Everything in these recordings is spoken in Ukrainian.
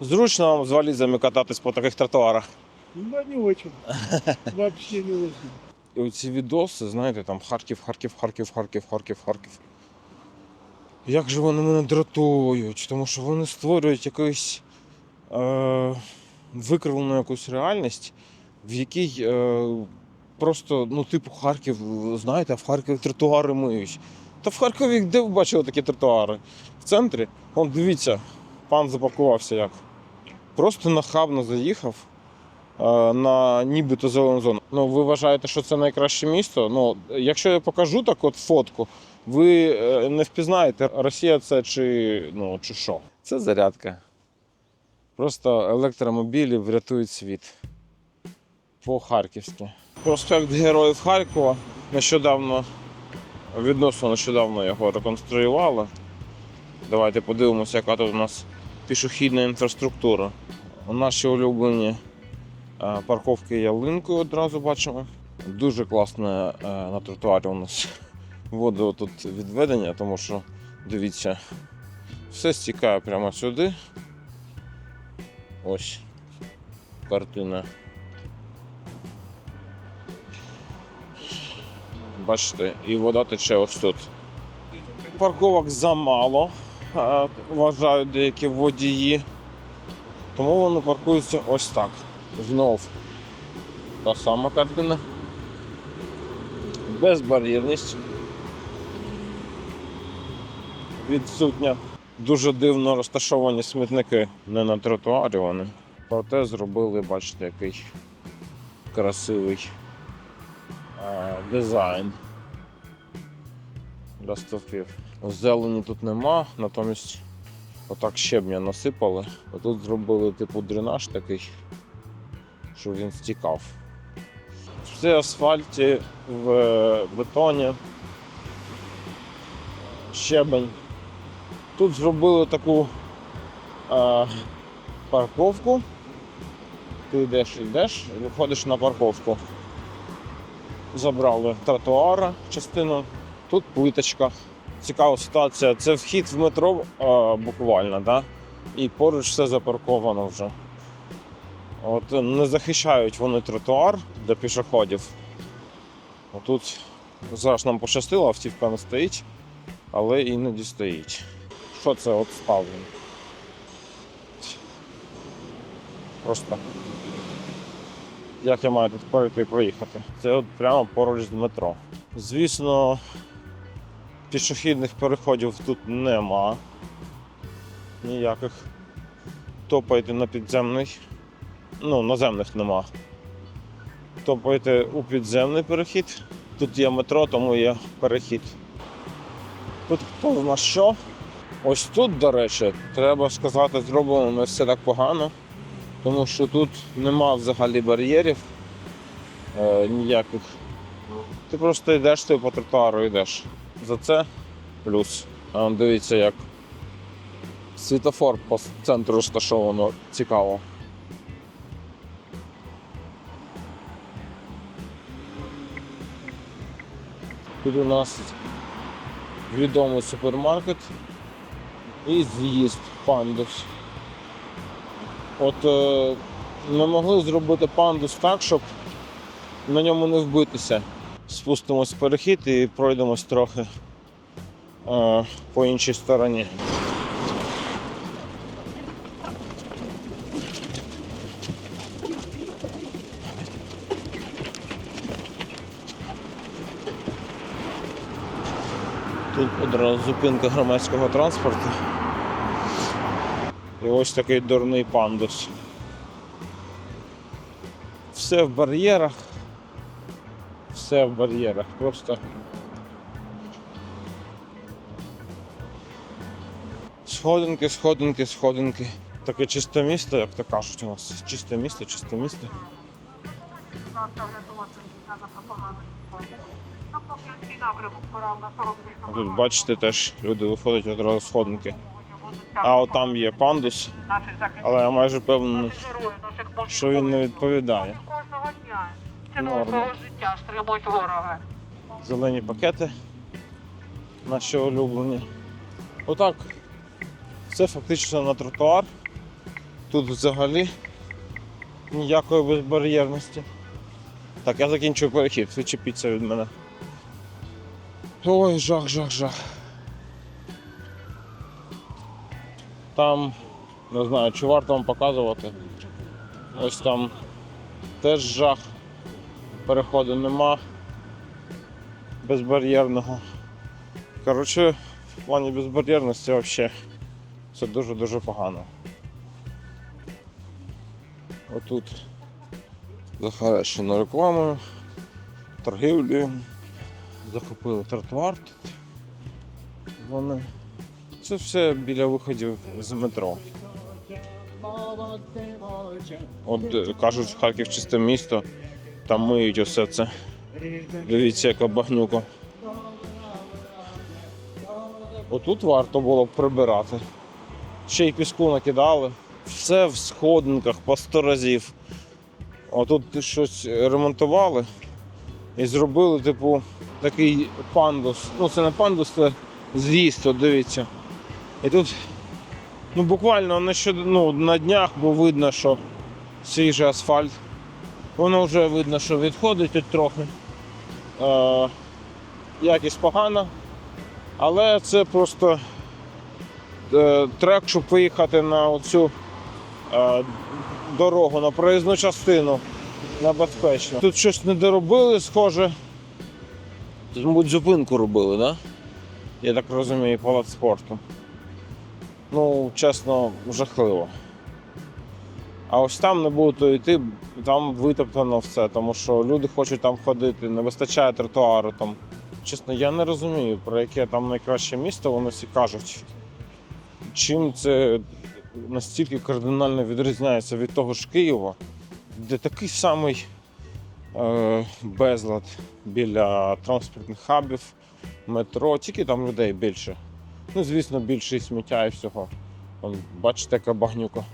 Зручно вам з валізами кататись по таких тротуарах. Да не очень. Вообще не очень. І оці відоси, знаєте, там Харків, Харків, Харків, Харків, Харків, Харків. Як же вони мене дратують, тому що вони створюють якусь е, викривлену якусь реальність, в якій е, просто, ну, типу, Харків, знаєте, в Харкові тротуари миють. Та в Харкові де ви бачили такі тротуари? В центрі, он дивіться, пан запаркувався як. Просто нахабно заїхав е, на нібито зелену зону. Ну, ви вважаєте, що це найкраще місто? Ну, якщо я покажу так от фотку, ви е, не впізнаєте, Росія це чи, ну, чи що. Це зарядка. Просто електромобілі врятують світ. По-харківськи. Проспект Героїв Харкова. Нещодавно, відносно нещодавно його реконструювали. Давайте подивимося, яка тут у нас пішохідна інфраструктура. Наші улюблені е, парковки ялинкою одразу бачимо. Дуже класне е, на тротуарі у нас воду тут відведення, тому що дивіться, все стікає прямо сюди. Ось картина. Бачите, і вода тече ось тут. Парковок замало, вважають деякі водії. Тому вони паркуються ось так. Знов та сама картина. Безбар'єрність. Відсутня. Дуже дивно розташовані смітники не на тротуарі вони. Проте зробили, бачите, який красивий дизайн для стовпів. Зелені тут нема, натомість отак щебня насипали. А тут зробили типу дренаж такий, щоб він стікав. Все асфальті, в бетоні, щебень. Тут зробили таку е, парковку. Ти йдеш, йдеш, і виходиш на парковку. Забрали тротуара частину. Тут плиточка. Цікава ситуація. Це вхід в метро е, буквально, да? і поруч все запарковано вже. От не захищають вони тротуар для пішоходів. Отут зараз нам пощастило, автівка не стоїть, але іноді стоїть. Що це от ставлено? Просто. Як я маю тут перейти і проїхати? Це от прямо поруч з метро. Звісно, пішохідних переходів тут нема. Ніяких. Топайте на підземний. Ну, наземних нема. Топайте у підземний перехід. Тут є метро, тому є перехід. Тут нас що? Ось тут, до речі, треба сказати, зроблено не все так погано, тому що тут нема взагалі бар'єрів е, ніяких. Ти просто йдеш ти по тротуару йдеш. За це плюс. А дивіться, як світофор по центру розташовано цікаво. Тут у нас відомий супермаркет і з'їзд пандус. От е, ми могли зробити пандус так, щоб на ньому не вбитися. Спустимось в перехід і пройдемось трохи е, по іншій стороні. Тут одразу зупинка громадського транспорту. І ось такий дурний пандус. Все в бар'єрах. Все в бар'єрах. Просто. Сходинки, сходинки, сходинки. Таке чисте місто, як то кажуть у нас. Чисте місто, чисте місто. Тут бачите теж люди виходять одразу сходинки. А от там є пандус, але я майже певний, що він не відповідає. Норма. свого життя стримують ворога. Зелені пакети наші улюблені. Отак. Це фактично на тротуар. Тут взагалі ніякої безбар'єрності. Так, я закінчую перехід, відчепіться від мене. Ой, жах, жах, жах. Там, не знаю, чи варто вам показувати. Ось там теж жах. Переходу нема безбар'єрного. Коротше, в плані безбар'єрності взагалі це дуже-дуже погано. Отут захарещено рекламою, торгівлею, захопили тротуар тут. Вони. Це все біля виходів з метро. От е, кажуть, Харків чисте місто, там миють усе це. Дивіться, яка багнюка. Отут варто було б прибирати. Ще й піску накидали. Все в сходинках по сто разів. Отут щось ремонтували і зробили, типу, такий пандус. Ну, це не пандус, це з'їзд, от дивіться. І тут ну, буквально нещод... ну, на днях було видно, що свіжий асфальт. Воно вже видно, що відходить тут трохи. Е, якість погана. Але це просто е, трек, щоб виїхати на оцю е, дорогу, на проїзну частину на безпечно. Тут щось не доробили, схоже. Тут, мабуть, зупинку робили, так? Да? Я так розумію, палац спорту. Ну, чесно, жахливо. А ось там не буду йти, там витоптано все, тому що люди хочуть там ходити, не вистачає тротуару там. Чесно, я не розумію, про яке там найкраще місто, вони всі кажуть. Чим це настільки кардинально відрізняється від того ж Києва, де такий самий е, безлад біля транспортних хабів, метро, тільки там людей більше. Ну, звісно, більше і сміття і всього. Бачите, яка багнюка.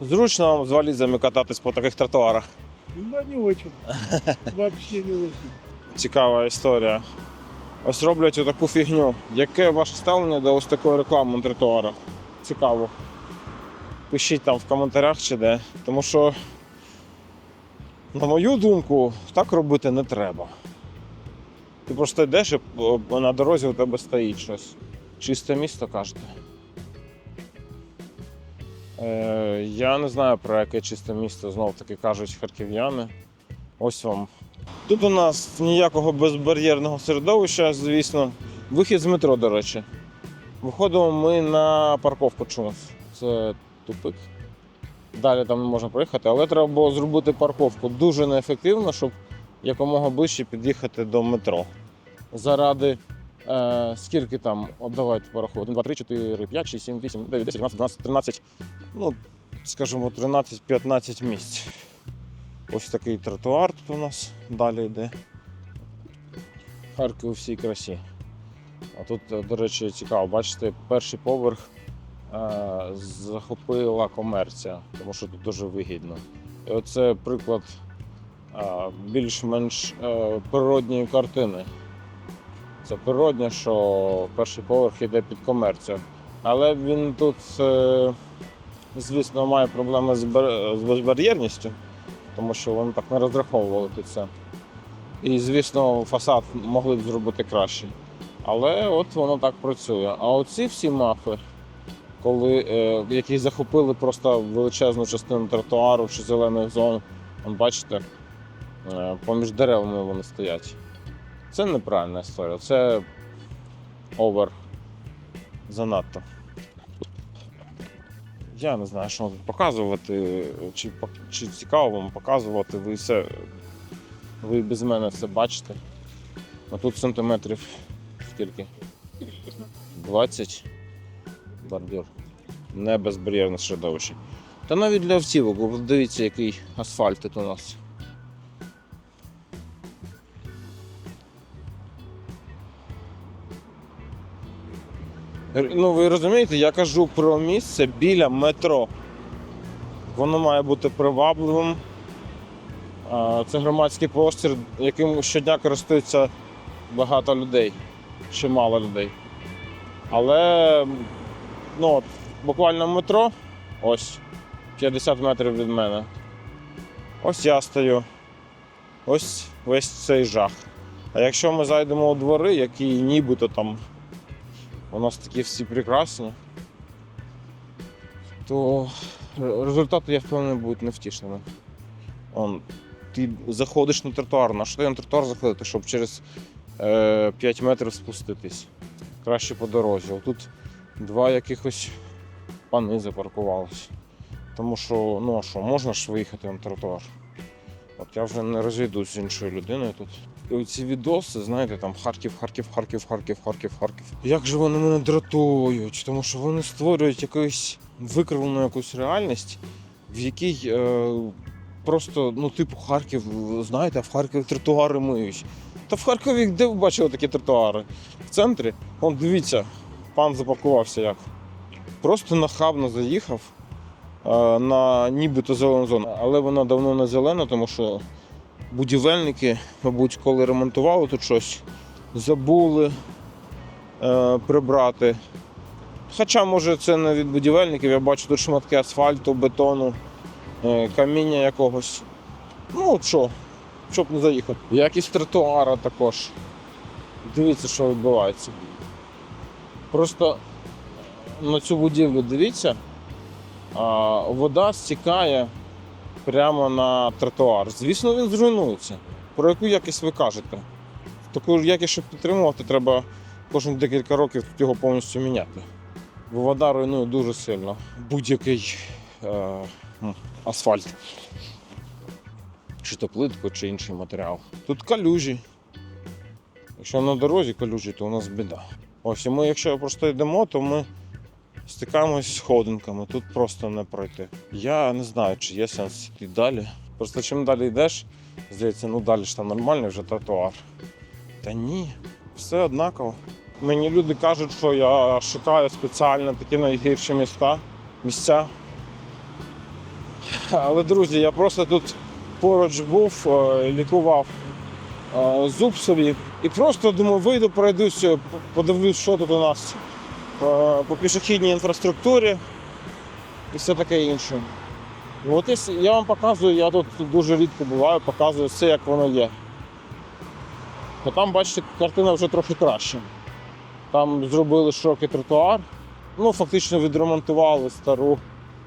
Зручно вам з валізами кататись по таких тротуарах. Да не очень. Вообще не очень. Цікава історія. Ось роблять таку фігню. Яке ваше ставлення до ось такої реклами на тротуарах? Цікаво. Пишіть там в коментарях чи де. Тому що, на мою думку, так робити не треба. Ти просто йдеш і на дорозі у тебе стоїть щось. Чисте місто кажете. Е, я не знаю про яке чисте місто знов таки кажуть харків'яни. Ось вам Тут у нас ніякого безбар'єрного середовища, звісно. Вихід з метро, до речі. Виходимо ми на парковку чомусь. Це тупик. Далі там не можна проїхати, але треба було зробити парковку дуже неефективно, щоб якомога ближче під'їхати до метро. Заради е, скільки там, давайте порахуємо, 1, 2, 3, 4, 5, 6, 7, 8, 9, 10, 11, 12, 13, ну, скажімо, 13-15 місць. Ось такий тротуар тут у нас далі йде. Харків у всій красі. А тут, е, до речі, цікаво, бачите, перший поверх е, захопила комерція, тому що тут дуже вигідно. І оце приклад е, більш-менш е, природньої картини. Це природне, що перший поверх йде під комерцію. Але він тут, е, звісно, має проблеми з бар- безбар'єрністю тому що вони так не розраховували під це. І, звісно, фасад могли б зробити краще. Але от воно так працює. А оці всі мафи, коли, е, які захопили просто величезну частину тротуару чи зелених зон, бачите, е, поміж деревами вони стоять. Це неправильна історія, це овер занадто. Я не знаю, що тут показувати, чи, чи цікаво вам показувати. Ви все, ви без мене все бачите. А тут сантиметрів скільки? 20 бордюр. Не безбар'єрне середовище. Та навіть для автівок, дивіться, який асфальт тут у нас. Ну, ви розумієте, я кажу про місце біля метро. Воно має бути привабливим. Це громадський простір, яким щодня користується багато людей, чимало людей. Але ну, от, буквально метро, ось 50 метрів від мене. Ось я стою. Ось весь цей жах. А якщо ми зайдемо у двори, які нібито там у нас такі всі прекрасні, то результати, я впевнений, будуть невтішними. Он, ти заходиш на тротуар, на що на тротуар заходити, щоб через е, 5 метрів спуститись. Краще по дорозі. Тут два якихось пани запаркувалися. Тому що, ну а що, можна ж виїхати на тротуар. От я вже не розійдусь з іншою людиною тут. І ці відоси, знаєте, там Харків, Харків, Харків, Харків, Харків, Харків. Як же вони мене дратують, тому що вони створюють якусь викривлену якусь реальність, в якій е, просто, ну, типу, Харків, знаєте, в Харкові тротуари миють. Та в Харкові де ви бачили такі тротуари? В центрі? Вон, дивіться, пан запакувався як. Просто нахабно заїхав е, на нібито зелену зону. Але вона давно не зелена, тому що будівельники, мабуть, коли ремонтували тут щось, забули е, прибрати. Хоча, може, це не від будівельників, я бачу тут шматки асфальту, бетону, е, каміння якогось. Ну, от що, щоб не заїхати. Якість тротуара також. Дивіться, що відбувається. Просто на цю будівлю дивіться, а, вода стікає прямо на тротуар. Звісно, він зруйнується. Про яку якість ви кажете? Таку якість, щоб підтримувати, треба кожні декілька років його повністю міняти. Бо вода руйнує дуже сильно будь-який е, асфальт. Чи то плитку, чи інший матеріал. Тут калюжі. Якщо на дорозі калюжі, то у нас біда. Ось і ми, якщо просто йдемо, то ми стикаємось з сходинками. Тут просто не пройти. Я не знаю, чи є сенс йти далі. Просто чим далі йдеш, здається, ну далі ж там нормальний вже тротуар. Та ні, все однаково. Мені люди кажуть, що я шукаю спеціально такі найгірші міста, місця. Але, друзі, я просто тут поруч був, е, лікував е, зуб собі. І просто думаю, вийду, пройдусь, подивлюсь, що тут у нас по пішохідній інфраструктурі і все таке інше. От я вам показую, я тут дуже рідко буваю, показую все, як воно є. То там, бачите, картина вже трохи краща. Там зробили широкий тротуар, ну фактично відремонтували стару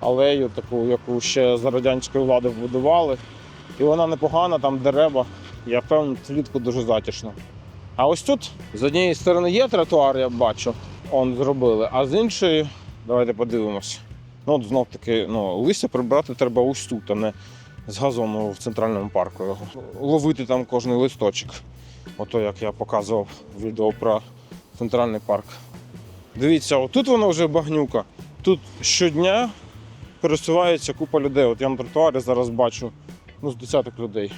алею, таку, яку ще за радянської влади вбудували. І вона непогана, там дерева. Я впевнений, влітку дуже затишно. А ось тут з однієї сторони є тротуар, я бачу, он зробили, а з іншої, давайте подивимось. Ну, от знов таки, ну, листя прибрати треба ось тут, а не з газону в центральному парку. Ловити там кожний листочок. Ото як я показував відео про центральний парк. Дивіться, отут воно вже багнюка. Тут щодня пересувається купа людей. От я на тротуарі зараз бачу ну, з десяток людей.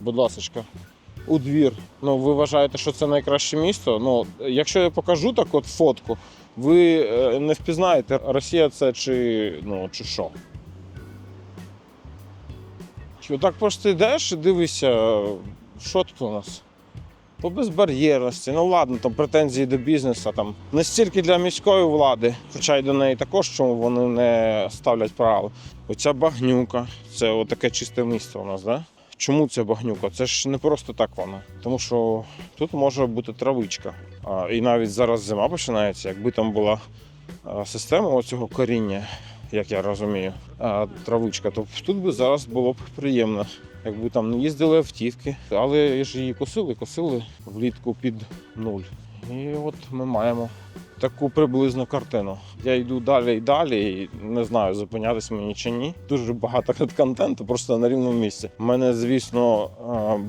Будь ласка, у двір. Ну, ви вважаєте, що це найкраще місто? Ну, якщо я покажу так от фотку, ви е, не впізнаєте, Росія це чи, ну, чи що. Отак просто йдеш і дивишся, що тут у нас? По безбар'єрності, ну ладно, там претензії до бізнесу, там не стільки для міської влади, хоча й до неї також, чому вони не ставлять правил. Оця багнюка, це таке чисте місто у нас, да? Чому це багнюка? Це ж не просто так вона. Тому що тут може бути травичка. І навіть зараз зима починається, якби там була система оцього коріння, як я розумію, травичка, то тут би зараз було б приємно. Якби там не їздили автівки, але ж її косили, косили влітку під нуль. І от ми маємо таку приблизну картину. Я йду далі і далі, і не знаю, зупинятись мені чи ні. Дуже багато контенту просто на рівному місці. Мене, звісно,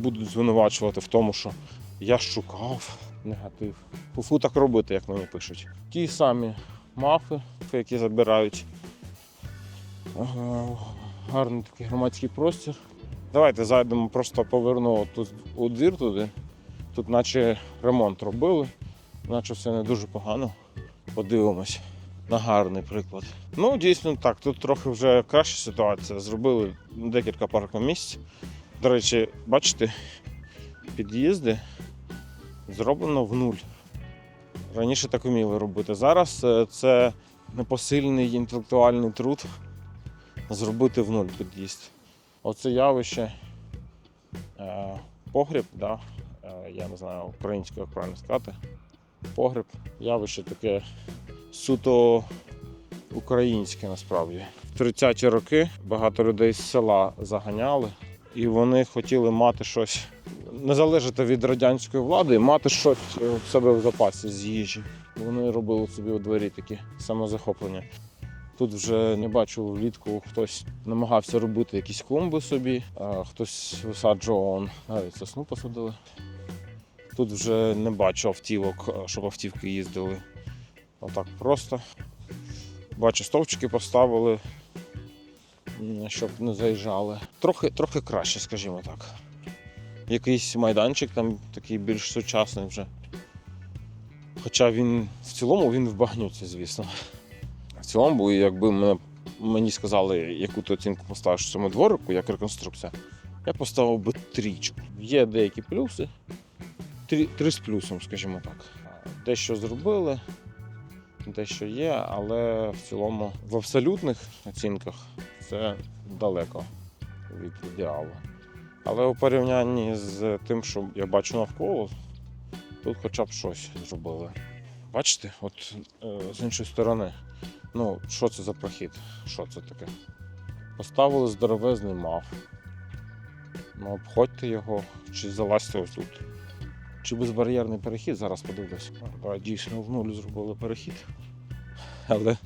будуть звинувачувати в тому, що я шукав негатив. Фуфу так робити, як мені пишуть. Ті самі мафи, які забирають. Гарний такий громадський простір. Давайте зайдемо, просто поверну тут у двір туди. Тут наче ремонт робили, наче все не дуже погано. Подивимось на гарний приклад. Ну, дійсно так, тут трохи вже краща ситуація. Зробили декілька паркомісць. До речі, бачите, під'їзди зроблено в нуль. Раніше так вміли робити. Зараз е, це непосильний інтелектуальний труд зробити в нуль під'їзд. Оце явище е, погріб, да? е, я не знаю українською, як правильно сказати. Погріб явище таке суто українське насправді. В 30-ті роки багато людей з села заганяли, і вони хотіли мати щось, не залежати від радянської влади, мати щось в себе в запасі з їжі. Вони робили собі у дворі такі самозахоплення. Тут вже не бачу влітку, хтось намагався робити якісь клумби собі, а хтось висаджував навіть сосну посадили. Тут вже не бачу автівок, щоб автівки їздили. Отак просто. Бачу, стовпчики поставили, щоб не заїжджали. Трохи, трохи краще, скажімо так. Якийсь майданчик там такий більш сучасний вже. Хоча він в цілому він в багнюці, звісно. В цілому, якби мені сказали, яку ти оцінку поставиш цьому дворику, як реконструкція, я поставив би трічку. Є деякі плюси. Три, три з плюсом, скажімо так. Дещо зробили, дещо є, але в цілому в абсолютних оцінках це далеко від ідеалу. Але у порівнянні з тим, що я бачу навколо, тут хоча б щось зробили. Бачите, от е, з іншої сторони, ну, що це за прохід? Що це таке? Поставили здоровезний мав. Ну, обходьте його, чи залазьте ось тут. Чи безбар'єрний перехід, зараз подивлюсь. Дійсно в нуль зробили перехід. Але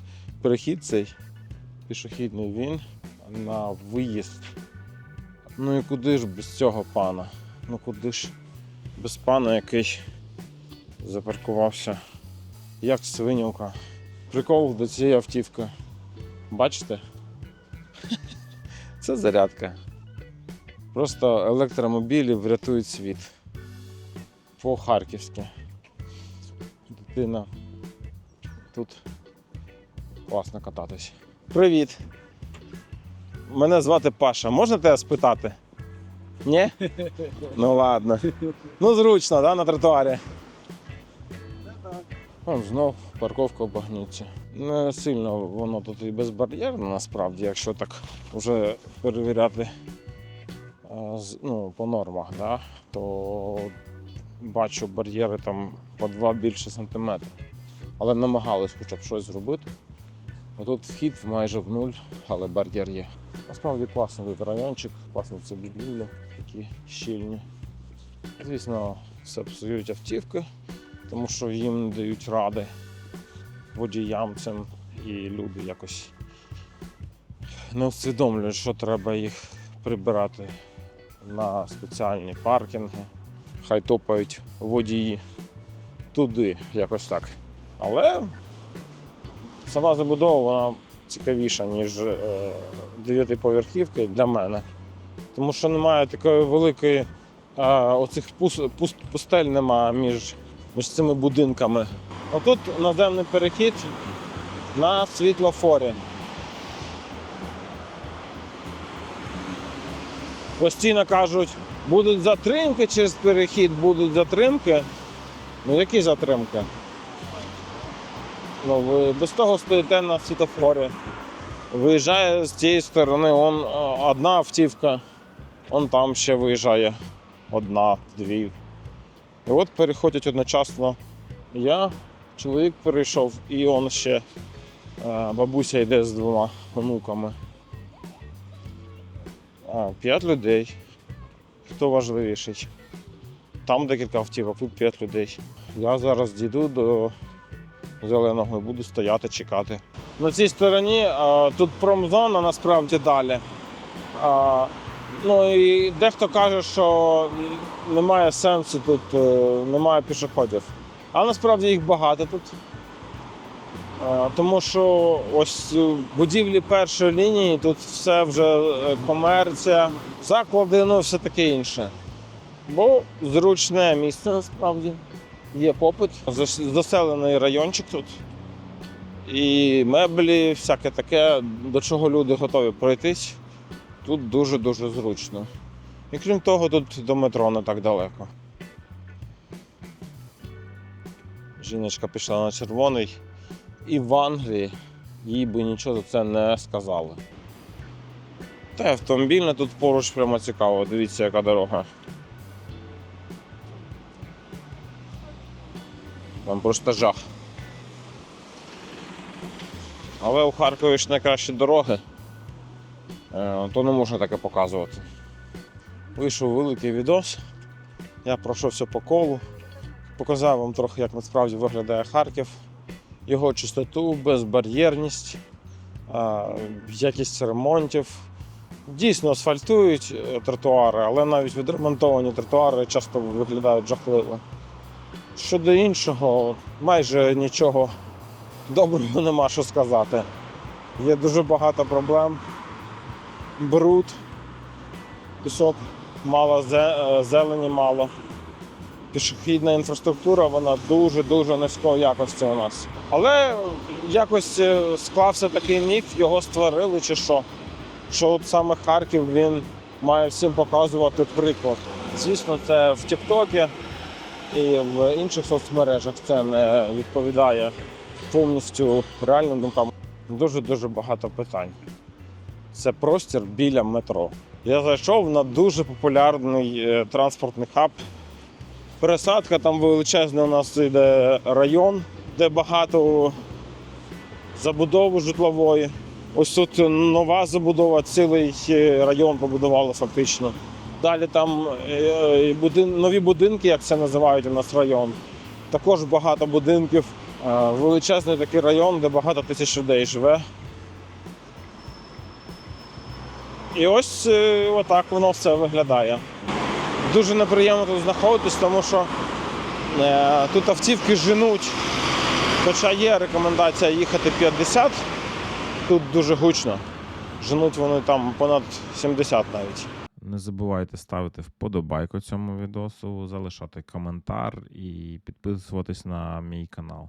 перехід цей пішохідний він на виїзд. Ну і куди ж без цього пана? Ну куди ж без пана, який запаркувався як свинюка. Прикол до цієї автівки. Бачите? Це зарядка. Просто електромобілі врятують світ. По-харківськи. Дитина. Тут класно кататись. Привіт! Мене звати Паша. Можна тебе спитати? Ні? Ну ладно. Ну зручно, да, на тротуарі. Вон знов парковка в багнюці. Не сильно воно тут і безбар'єрне насправді, якщо так вже перевіряти ну, по нормах, да, то бачу бар'єри там по 2 більше сантиметрів. Але намагались хоча б щось зробити. Тут вхід майже в нуль, але бар'єр є. Насправді класний тут райончик, класні ці будівлі, такі щільні. Звісно, все псують автівки тому що їм дають ради водіям цим і люди якось не усвідомлюють, що треба їх прибирати на спеціальні паркінги. Хай топають водії туди, якось так. Але сама забудова вона цікавіша, ніж е, дев'ятиповерхівки для мене. Тому що немає такої великої, оцих пус, пус, пустель немає між між цими будинками. Отут наземний перехід на світлофорі. Постійно кажуть, будуть затримки через перехід, будуть затримки. Ну які затримки? Ну, ви без того стоїте на світлофорі. Виїжджає з цієї сторони он, е, одна автівка, он там ще виїжджає одна, дві. І от переходять одночасно я, чоловік перейшов, і он ще е, бабуся йде з двома онуками. П'ять людей. Хто важливіший? Там декілька автівок, тут п'ять людей. Я зараз дійду до зеленого і буду стояти, чекати. На цій стороні а, тут промзона насправді далі. А, Ну і дехто каже, що немає сенсу тут, е, немає пішоходів. А насправді їх багато тут. Е, Тому що ось е, будівлі першої лінії, тут все вже е, комерція, заклади, ну все таке інше. Бо зручне місце насправді. Є попит, заселений райончик тут. І меблі, всяке таке, до чого люди готові пройтись. Тут дуже-дуже зручно. І крім того, тут до метро не так далеко. Жіночка пішла на червоний. І в Англії їй би нічого за це не сказали. Та автомобільне тут поруч прямо цікаво, дивіться, яка дорога. Там просто жах. Але у Харкові ж найкращі дороги, е, то не можна таке показувати. Вийшов великий відос. Я пройшовся по колу, показав вам трохи, як насправді виглядає Харків, його чистоту, безбар'єрність, якість ремонтів. Дійсно асфальтують е, тротуари, але навіть відремонтовані тротуари часто виглядають жахливо. Щодо іншого, майже нічого доброго нема що сказати. Є дуже багато проблем. Бруд, пісок, мало е, зелені мало. Пішохідна інфраструктура, вона дуже-дуже низької якості у нас. Але якось е, склався такий міф, його створили чи що. Що от саме Харків він має всім показувати приклад. Звісно, це в Тіктокі і в інших соцмережах це не відповідає повністю реальним думкам. Дуже-дуже багато питань. Це простір біля метро. Я зайшов на дуже популярний е, транспортний хаб. Пересадка там величезний у нас йде район, де багато забудови житлової. Ось тут нова забудова, цілий е, район побудували фактично. Далі там е, будин- нові будинки, як це називають у нас район. Також багато будинків. Е, Величезний такий район, де багато тисяч людей живе. І ось е, отак воно все виглядає. Дуже неприємно тут знаходитись, тому що е, тут автівки женуть. Хоча є рекомендація їхати 50, тут дуже гучно. Женуть вони там понад 70 навіть. Не забувайте ставити вподобайку цьому відосу, залишати коментар і підписуватись на мій канал.